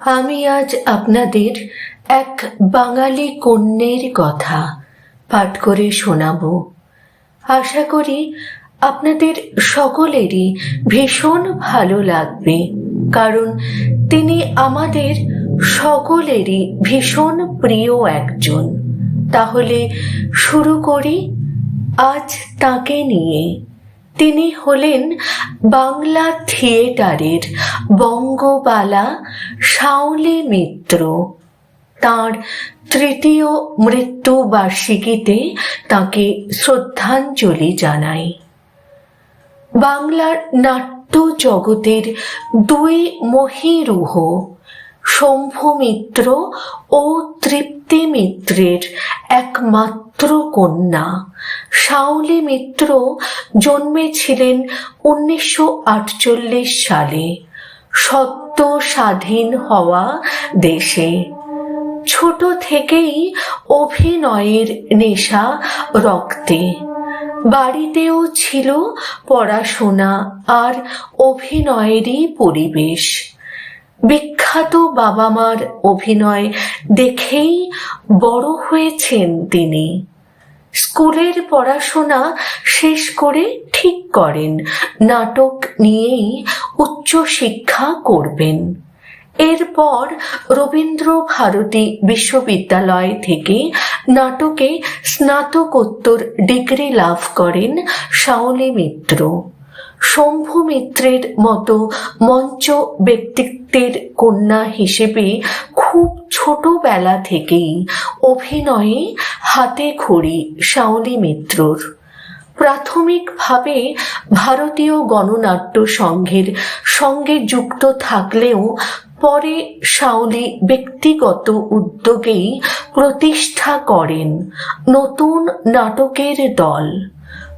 আমি আজ আপনাদের এক বাঙালি কন্যের কথা পাঠ করে শোনাব। আশা করি আপনাদের সকলেরই ভীষণ ভালো লাগবে, কারণ তিনি আমাদের সকলেরই ভীষণ প্রিয় একজন। তাহলে শুরু করি আজ তাকে নিয়ে। তিনি হলেন বাংলা থিয়েটারের বঙ্গবালা শাওলি মিত্র। তার তৃতীয় মৃত্যু বার্ষিকীতে তাকে শ্রদ্ধাঞ্জলি জানাই। বাংলার নাট্য জগতের দুই মহিরুহ, শম্ভু মিত্র ও তৃপ্তি মিত্রের একমাত্র কন্যা। শাওলি মিত্র জন্মেছিলেন উনিশশো আটচল্লিশ সালে। সত্য স্বাধীন হওয়া দেশে। ছোট থেকেই অভিনয়ের নেশা রক্তে। বাড়িতেও ছিল পড়াশোনা আর অভিনয়েরই পরিবেশ। বিখ্যাত বাবা মার অভিনয় দেখেই বড় হয়েছেন তিনি। স্কুলের পড়াশোনা শেষ করে ঠিক করেন। নাটক নিয়েই উচ্চ শিক্ষা করবেন। এরপর রবীন্দ্র ভারতী বিশ্ববিদ্যালয় থেকে নাটকে স্নাতকোত্তর ডিগ্রি লাভ করেন শাওলি মিত্র। শম্ভু মিত্রের মতো মঞ্চ ব্যক্তিত্বের কন্যা হিসেবে খুব ছোটবেলা থেকেই অভিনয়ে হাতে খড়ি শাওলি মিত্রর। প্রাথমিকভাবে ভারতীয় গণনাট্য সংঘের সঙ্গে যুক্ত থাকলেও পরে শাওলি ব্যক্তিগত উদ্যোগেই প্রতিষ্ঠা করেন নতুন নাটকের দল,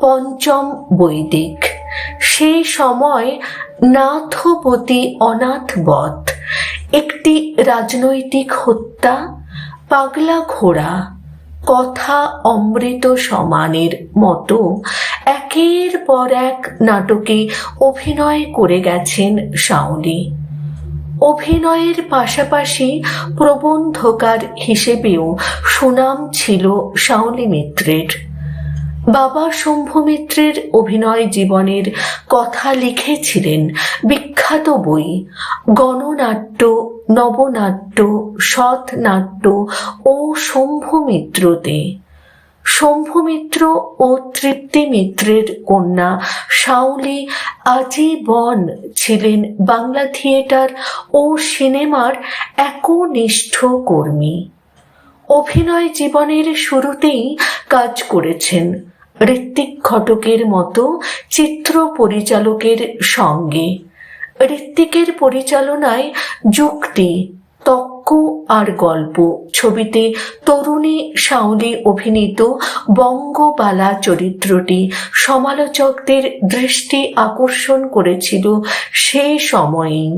পঞ্চম বৈদিক। সে সময় নাথপতি অনাথ বধ একটি রাজনৈতিক হত্যা, পাগলা ঘোড়া, কথা অমৃত সমানের মতো একের পর এক নাটকে অভিনয় করে গেছেন শাওলি। অভিনয়ের পাশাপাশি প্রবন্ধকার হিসেবেও সুনাম ছিল শাওলি মিত্রের। বাবা শম্ভু মিত্রের অভিনয় জীবনের কথা লিখেছিলেন বিখ্যাত বই গণনাট্য, নবনাট্য সৎ নাট্য ও শম্ভু মিত্রতে শম্ভু মিত্র ও তৃপ্তি মিত্রের কন্যা শাওলি আজীবন ছিলেন বাংলা থিয়েটার ও সিনেমার একনিষ্ঠ কর্মী। অভিনয় জীবনের শুরুতেই কাজ করেছেন ঋত্বিক ঘটকের মতো চিত্র পরিচালকের সঙ্গে। ঋত্বিকের পরিচালনায় যুক্তি, তক্ক আর গল্প ছবিতে তরুণী শাওলি অভিনীত বঙ্গবালা চরিত্রটি সমালোচকদের দৃষ্টি আকর্ষণ করেছিল সে সময়েই।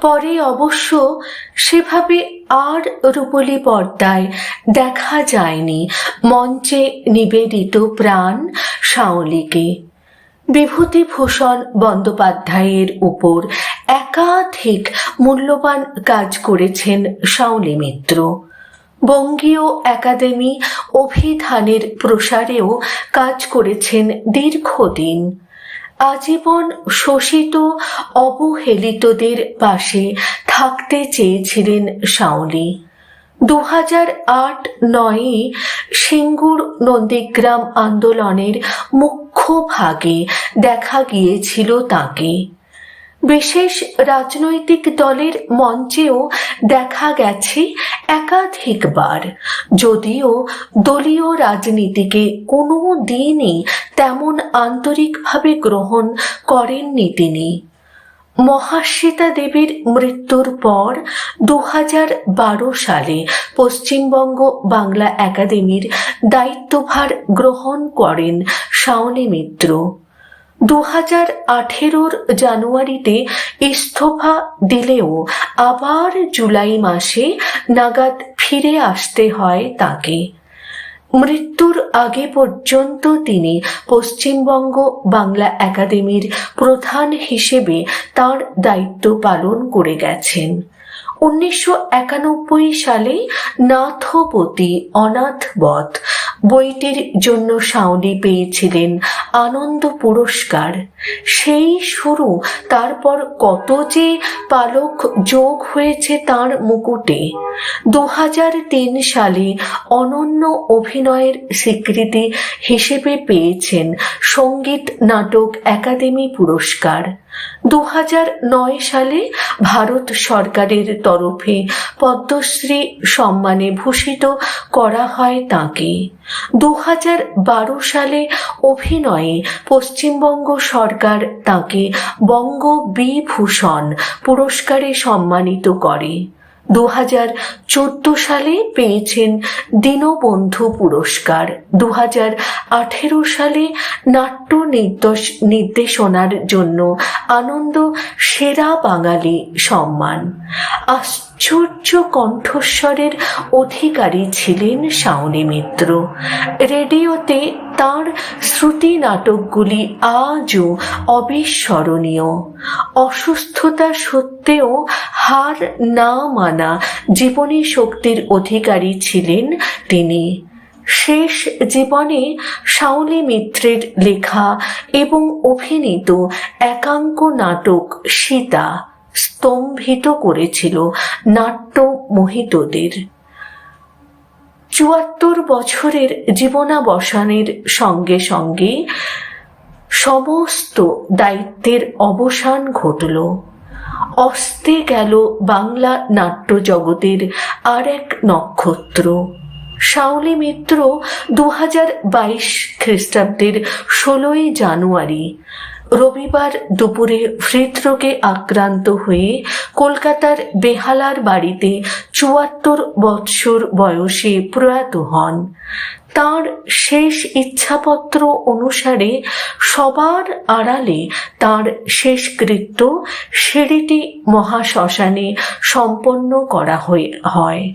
পরে অবশ্য সেভাবে আর রূপলি পর্দায় দেখা যায়নি মঞ্চে নিবেদিত প্রাণ শাওলিকে। বিভূতিভূষণ বন্দ্যোপাধ্যায়ের উপর একাধিক মূল্যবান কাজ করেছেন শাওলি মিত্র। বঙ্গীয় একাডেমি অভিধানের প্রসারেও কাজ করেছেন দীর্ঘদিন। আজীবন শোষিত, অবহেলিতদের পাশে থাকতে চেয়েছিলেন শাওলি। দু হাজার আট নয়ে সিঙ্গুর নন্দীগ্রাম আন্দোলনের মুখ্য ভাগে দেখা গিয়েছিল তাকে। বিশেষ রাজনৈতিক দলের মঞ্চেও দেখা গেছে একাধিকবার। যদিও দলীয় রাজনীতিকে কোনো দিনই তেমন আন্তরিকভাবে গ্রহণ করেননি তিনি। মহাশ্বেতা দেবীর মৃত্যুর পর দু বারো সালে পশ্চিমবঙ্গ বাংলা একাডেমির দায়িত্বভার গ্রহণ করেন শাওনি মিত্র। দু হাজার আঠেরোর জানুয়ারিতে ইস্তফা দিলেও আবার জুলাই মাসে নাগাদ ফিরে আসতে হয় তাকে। মৃত্যুর আগে পর্যন্ত তিনি পশ্চিমবঙ্গ বাংলা একাডেমির প্রধান হিসেবে তার দায়িত্ব পালন করে গেছেন। উনিশশো একানব্বই সালে নাথপতি অনাথবধ বইটির জন্য সাউনি পেয়েছিলেন আনন্দ পুরস্কার। সেই শুরু, তারপর কত যে পালক যোগ হয়েছে তার মুকুটে। দু সালে অনন্য অভিনয়ের স্বীকৃতি হিসেবে পেয়েছেন সংগীত নাটক একাডেমি পুরস্কার। দু সালে ভারত সরকারের তরফে পদ্মশ্রী সম্মানে ভূষিত করা হয় তাকে। দু সালে অভিনয়ে পশ্চিমবঙ্গ সরকার তাকে বঙ্গ বিভূষণ পুরস্কারে সম্মানিত করে। দু হাজার চোদ্দ সালে পেয়েছেন দীনবন্ধু পুরস্কার। দু হাজার আঠেরো সালে নাট্য নির্দেশ, নির্দেশনার জন্য আনন্দ সেরা বাঙালি সম্মান। আশ্চর্য কণ্ঠস্বরের অধিকারী ছিলেন শাওনি মিত্র। রেডিওতে তার শ্রুতি নাটকগুলি আজও অবিস্মরণীয়। অসুস্থতা সত্ত্বেও হার না মানা জীবনী শক্তির অধিকারী ছিলেন তিনি। শেষ জীবনে শাওলি মিত্রের লেখা এবং অভিনীত একাঙ্ক নাটক সীতা স্তম্ভিত করেছিল নাট্য মোহিতদের চুয়াত্তর বছরের জীবনাবসানের সঙ্গে সঙ্গে সমস্ত দায়িত্বের অবসান ঘটল। অস্তে গেল বাংলা নাট্য জগতের আর এক নক্ষত্র। শাওলি মিত্র দু হাজার বাইশ খ্রিস্টাব্দের ষোলোই জানুয়ারি রবিবার দুপুরে হৃদরোগে আক্রান্ত হয়ে কলকাতার বেহালার বাড়িতে চুয়াত্তর বৎসর বয়সে প্রয়াত হন। তার শেষ ইচ্ছাপত্র অনুসারে সবার আড়ালে তার শেষকৃত্য সিঁড়িটি মহাশ্মশানে সম্পন্ন করা হয়।